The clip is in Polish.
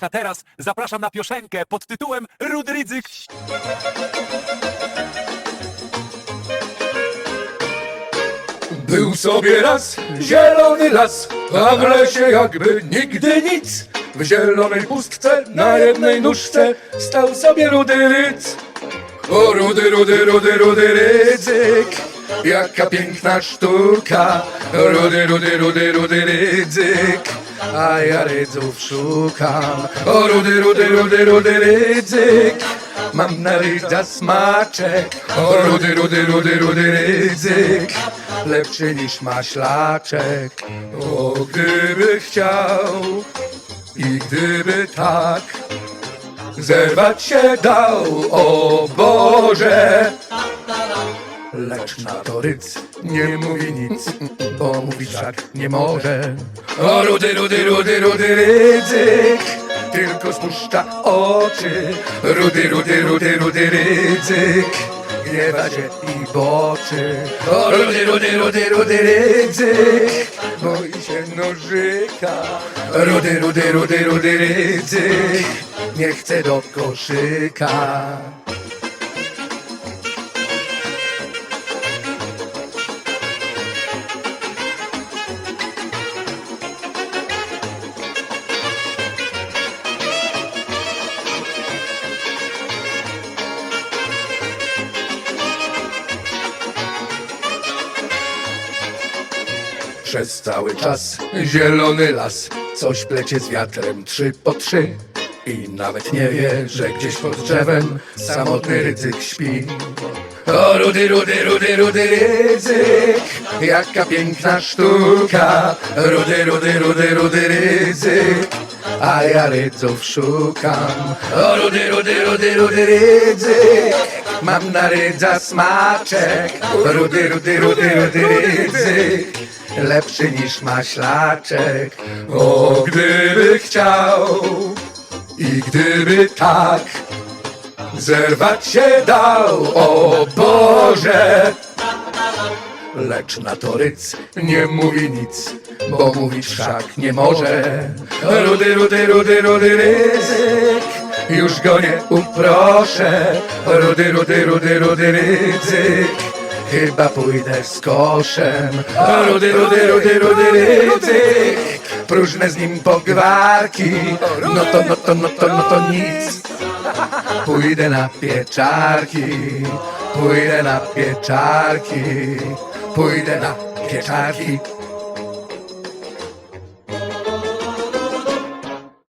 A teraz zapraszam na piosenkę pod tytułem Rudy Rydzyk. Był sobie raz zielony las, a w lesie jakby nigdy nic. W zielonej pustce na jednej nóżce stał sobie rudy rydz. O rudy, rudy, rudy, rudy rydzyk, jaka piękna sztuka. Rudy, rudy, rudy, rudy rydzyk, a ja rydzów szukam. O rudy, rudy, rudy, rudy rydzyk, mam na rydza smaczek. O rudy, rudy, rudy, rudy rydzyk, lepszy niż maślaczek. O gdyby chciał i gdyby tak Zerwać się dał, o Boże Lecz na to ryc nie mówi nic Bo mówi wszak nie może O rudy, rudy, rudy, rudy rydzyk Tylko spuszcza oczy Rudy, rudy, rudy, rudy rydzyk Gniewa się i boczy O rudy, rudy, rudy, rudy rydzyk Boi się nożyka Rudy, rudy, rudy, rudy rydzyk Nie chce do koszyka Przez cały czas. Zielony las Coś plecie z wiatrem trzy po trzy. I nawet nie wie, że gdzieś pod drzewem Samotny ryzyk śpi. O rudy, rudy, rudy, rudy ryzyk Jaka piękna sztuka. Rudy, rudy, rudy, rudy ryzyk A ja rydzów szukam. O rudy, rudy, rudy, rudy ryzyk Mam na rydza smaczek. Rudy, rudy, rudy, rudy rydzyk Lepszy niż maślaczek. O gdyby chciał I gdyby tak Zerwać się dał. O Boże! Lecz na to ryc nie mówi nic Bo mówić wszak nie może. Rudy, rudy, rudy, rudy ryzyk Już go nie uproszę. Rudy, rudy, rudy, rudy ryzyk Chyba pójdę z koszem. Rudy, rudy, rudy, rudy ryzyk Próżne z nim pogwarki. No to, no to, no to, no to nic. Pójdę na pieczarki, pójdę na pieczarki, pójdę na pieczarki.